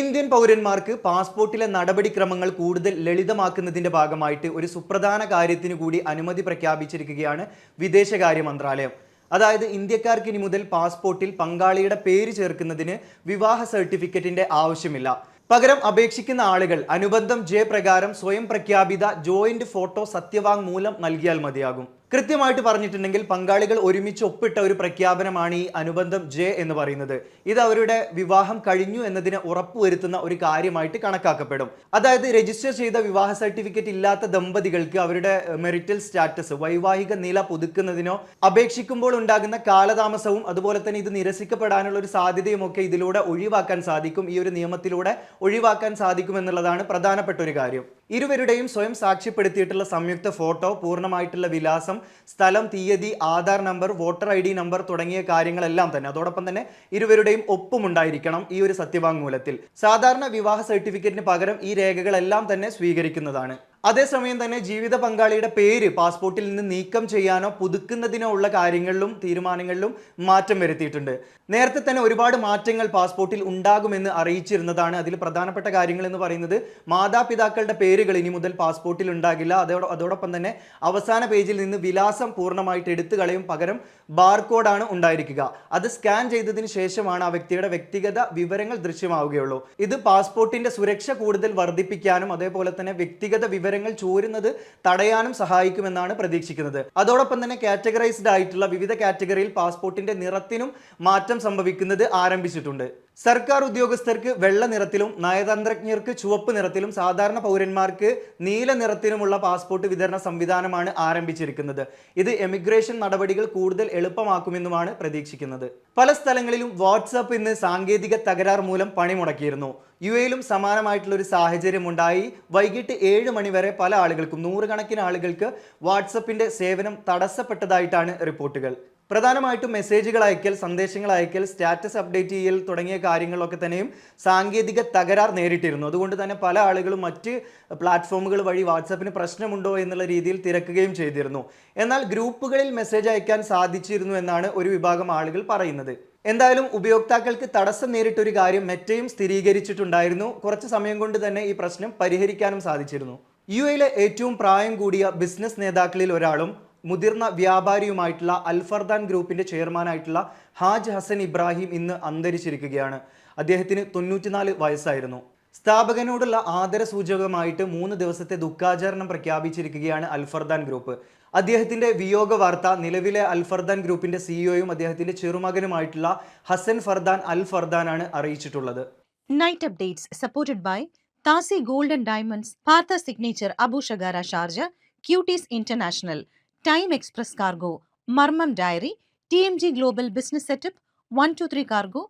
Indian പൗരന്മാർക്ക് പാസ്പോർട്ടിലെ നടപടിക്രമങ്ങൾ കൂടുതൽ ലളിതമാക്കുന്നതിന്റെ ഭാഗമായിട്ട് ഒരു സുപ്രധാന കാര്യത്തിന് കൂടി അനുമതി പ്രഖ്യാപിച്ചിരിക്കുകയാണ് വിദേശകാര്യ മന്ത്രാലയം. അതായത് ഇന്ത്യക്കാർക്ക് ഇനി മുതൽ പാസ്പോർട്ടിൽ പങ്കാളിയുടെ പേര് ചേർക്കുന്നതിന് വിവാഹ സർട്ടിഫിക്കറ്റിന്റെ ആവശ്യമില്ല. പകരം അപേക്ഷിക്കുന്ന ആളുകൾ അനുബന്ധം ജെ പ്രകാരം സ്വയം പ്രഖ്യാപിത ജോയിന്റ് ഫോട്ടോ സത്യവാങ്മൂലം നൽകിയാൽ മതിയാകും. കൃത്യമായിട്ട് പറഞ്ഞിട്ടുണ്ടെങ്കിൽ പങ്കാളികൾ ഒരുമിച്ച് ഒപ്പിട്ട ഒരു പ്രഖ്യാപനമാണ് ഈ അനുബന്ധം ജെ എന്ന് പറയുന്നത്. ഇത് അവരുടെ വിവാഹം കഴിഞ്ഞു എന്നതിന് ഉറപ്പുവരുത്തുന്ന ഒരു കാര്യമായിട്ട് കണക്കാക്കപ്പെടും. അതായത് രജിസ്റ്റർ ചെയ്ത വിവാഹ സർട്ടിഫിക്കറ്റ് ഇല്ലാത്ത ദമ്പതികൾക്ക് അവരുടെ മെറിറ്റൽ സ്റ്റാറ്റസ് വൈവാഹിക നില പുതുക്കുന്നതിനോ അപേക്ഷിക്കുമ്പോൾ ഉണ്ടാകുന്ന കാലതാമസവും അതുപോലെ തന്നെ ഇത് നിരസിക്കപ്പെടാനുള്ള ഒരു സാധ്യതയും ഒക്കെ ഇതിലൂടെ ഒഴിവാക്കാൻ സാധിക്കും. ഈ ഒരു നിയമത്തിലൂടെ ഒഴിവാക്കാൻ സാധിക്കും എന്നുള്ളതാണ് പ്രധാനപ്പെട്ട ഒരു കാര്യം. ഇരുവരുടെയും സ്വയം സാക്ഷ്യപ്പെടുത്തിയിട്ടുള്ള സംയുക്ത ഫോട്ടോ പൂർണമായിട്ടുള്ള വിലാസം സ്ഥലം തീയതി Aadhaar number voter I D number തുടങ്ങിയ കാര്യങ്ങളെല്ലാം തന്നെ അതോടൊപ്പം തന്നെ ഇരുവരുടെയും ഒപ്പുമുണ്ടായിരിക്കണം ഈ ഒരു സത്യവാങ്മൂലത്തിൽ. സാധാരണ വിവാഹ സർട്ടിഫിക്കറ്റിന് പകരം ഈ രേഖകളെല്ലാം തന്നെ സ്വീകരിക്കുന്നതാണ്. അതേസമയം തന്നെ ജീവിത പങ്കാളിയുടെ പേര് പാസ്പോർട്ടിൽ നിന്ന് നീക്കം ചെയ്യാനോ പുതുക്കുന്നതിനോ ഉള്ള കാര്യങ്ങളിലും തീരുമാനങ്ങളിലും മാറ്റം വരുത്തിയിട്ടുണ്ട്. നേരത്തെ തന്നെ ഒരുപാട് മാറ്റങ്ങൾ പാസ്പോർട്ടിൽ ഉണ്ടാകുമെന്ന് അറിയിച്ചിരുന്നതാണ്. അതിൽ പ്രധാനപ്പെട്ട കാര്യങ്ങൾ എന്ന് പറയുന്നത് മാതാപിതാക്കളുടെ പേരുകൾ ഇനി മുതൽ പാസ്പോർട്ടിൽ ഉണ്ടാകില്ല. അതോട് അതോടൊപ്പം തന്നെ അവസാന പേജിൽ നിന്ന് വിലാസം പൂർണമായിട്ട് എടുത്തു കളയും പകരം ബാർകോഡാണ് ഉണ്ടായിരിക്കുക. അത് സ്കാൻ ചെയ്തതിന് ശേഷമാണ് ആ വ്യക്തിയുടെ വ്യക്തിഗത വിവരങ്ങൾ ദൃശ്യമാവുകയുള്ളൂ. ഇത് പാസ്പോർട്ടിന്റെ സുരക്ഷ കൂടുതൽ വർദ്ധിപ്പിക്കാനും അതേപോലെ തന്നെ വ്യക്തിഗത വിവരങ്ങൾ ചോരുന്നത് തടയാനും സഹായിക്കുമെന്നാണ് പ്രതീക്ഷിക്കുന്നത്. അതോടൊപ്പം തന്നെ കാറ്റഗറൈസ്ഡ് ആയിട്ടുള്ള വിവിധ കാറ്റഗറിയിൽ പാസ്പോർട്ടിന്റെ നിറത്തിനും മാറ്റം സംഭവിക്കുന്നത് ആരംഭിച്ചിട്ടുണ്ട്. സർക്കാർ ഉദ്യോഗസ്ഥർക്ക് വെള്ള നിറത്തിലും നയതന്ത്രജ്ഞർക്ക് ചുവപ്പ് നിറത്തിലും സാധാരണ പൗരന്മാർക്ക് നീല നിറത്തിലുമുള്ള പാസ്പോർട്ട് വിതരണ സംവിധാനമാണ് ആരംഭിച്ചിരിക്കുന്നത്. ഇത് എമിഗ്രേഷൻ നടപടികൾ കൂടുതൽ എളുപ്പമാക്കുമെന്നുമാണ് പ്രതീക്ഷിക്കുന്നത്. പല സ്ഥലങ്ങളിലും വാട്സാപ്പ് ഇന്ന് സാങ്കേതിക തകരാർ മൂലം പണിമുടക്കിയിരുന്നു. യു എയിലും സമാനമായിട്ടുള്ള ഒരു സാഹചര്യം ഉണ്ടായി വൈകിട്ട് ഏഴ് മണിവരെ പല ആളുകൾക്കും നൂറുകണക്കിന് ആളുകൾക്ക് വാട്സപ്പിന്റെ സേവനം തടസ്സപ്പെട്ടതായിട്ടാണ് റിപ്പോർട്ടുകൾ. പ്രധാനമായിട്ടും മെസ്സേജുകൾ അയക്കൽ സന്ദേശങ്ങൾ അയക്കൽ സ്റ്റാറ്റസ് അപ്ഡേറ്റ് ചെയ്യൽ തുടങ്ങിയ കാര്യങ്ങളൊക്കെ തന്നെയും സാങ്കേതിക തകരാർ നേരിട്ടിരുന്നു. അതുകൊണ്ട് തന്നെ പല ആളുകളും മറ്റ് പ്ലാറ്റ്ഫോമുകൾ വഴി വാട്സാപ്പിന് പ്രശ്നമുണ്ടോ എന്നുള്ള രീതിയിൽ തിരക്കുകയും ചെയ്തിരുന്നു. എന്നാൽ ഗ്രൂപ്പുകളിൽ മെസ്സേജ് അയക്കാൻ സാധിച്ചിരുന്നു എന്നാണ് ഒരു വിഭാഗം ആളുകൾ പറയുന്നത്. എന്തായാലും ഉപയോക്താക്കൾക്ക് തടസ്സം നേരിട്ടൊരു കാര്യം മെറ്റയും സ്ഥിരീകരിച്ചിട്ടുണ്ടായിരുന്നു. കുറച്ച് സമയം കൊണ്ട് തന്നെ ഈ പ്രശ്നം പരിഹരിക്കാനും സാധിച്ചിരുന്നു. യു എയിലെ ഏറ്റവും പ്രായം കൂടിയ ബിസിനസ് നേതാക്കളിൽ ഒരാളും മുതിർന്ന വ്യാപാരിയുമായിട്ടുള്ള അൽഫർദാൻ ഗ്രൂപ്പിന്റെ ചെയർമാനായിട്ടുള്ള ഹാജ് ഹസൻ ഇബ്രാഹിം ഇന്ന് അന്തരിച്ചിരിക്കുകയാണ്. അദ്ദേഹത്തിന് തൊണ്ണൂറ്റിനാല് വയസ്സായിരുന്നു. സ്ഥാപകനോടുള്ള ആദര സൂചകമായിട്ട് മൂന്ന് ദിവസത്തെ ദുഃഖാചരണം പ്രഖ്യാപിച്ചിരിക്കുകയാണ് അൽഫർദാൻ ഗ്രൂപ്പ്. അദ്ദേഹത്തിന്റെ വിയോഗ വാർത്ത നിലവിലെ അൽഫർദാൻ ഗ്രൂപ്പിന്റെ സിഇഒയും അദ്ദേഹത്തിന്റെ ചെറുമകനുമായിട്ടുള്ള ഹസൻ ഫർദാൻ അൽ ഫർദാനാണ് അറിയിച്ചിട്ടുള്ളത് night updates supported by Thasi golden diamonds Partha signature and Sharjah cuties Signature time express cargo Marmam dairy T M G global business setup one two three cargo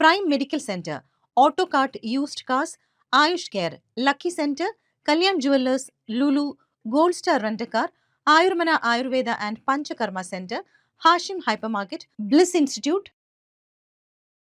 prime medical centre auto cart used cars Ayush care lucky centre Kalyan jewellers Lulu gold star rent a car Ayurmana ayurveda and panchakarma centre Hashim hypermarket bliss institute